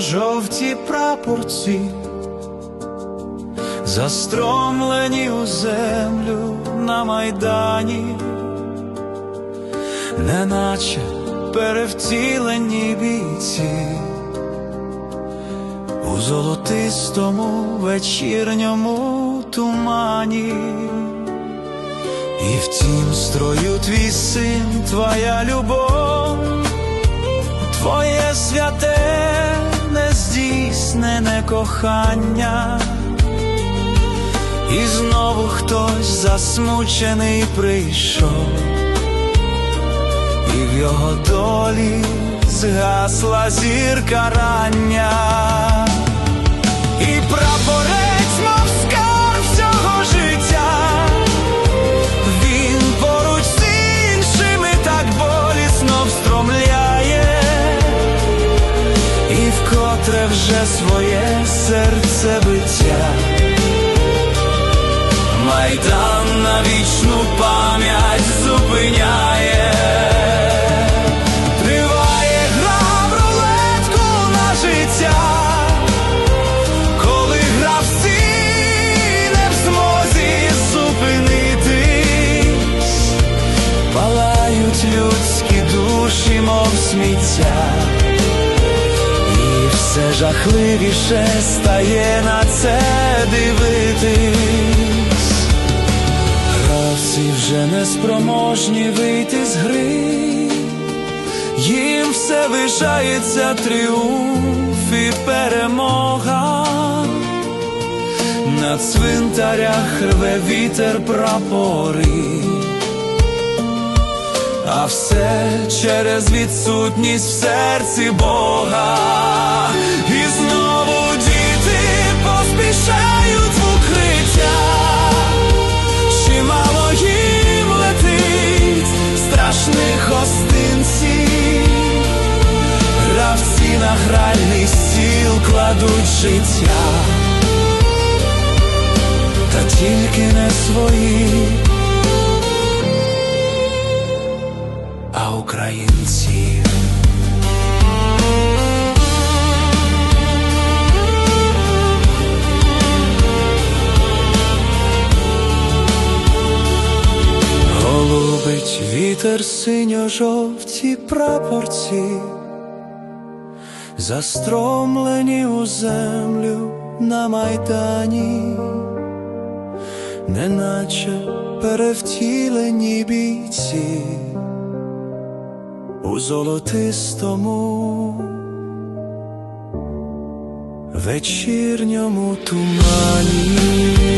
жовті прапорці, застромлені у землю на майдані, неначе перевтілені бійці у золотистому вечірньому тумані. І в тім строю твій син, твоя любов, твоє святе, нездійснене кохання, і знову хтось засмучений прийшов, і в його долі згасла зірка рання, вкотре вже своє серце биття. Майдан на вічну пам'ять зупиняє. Людські душі, мов сміття, все жахливіше стає на це дивитись. Гравці вже не спроможні вийти з гри, їм все лишається тріумф і перемога. На цвинтарях рве вітер прапори, а все через відсутність в серці Бога. І знову діти поспішають в укриття. Чимало їм летить страшних гостинців, гравці на гральний стіл кладуть життя, та тільки не свої, а українці. Голубить вітер синьо-жовті прапорці, застромлені у землю на майдані, неначе перевтілені бійці у золотистому вечірньому тумані.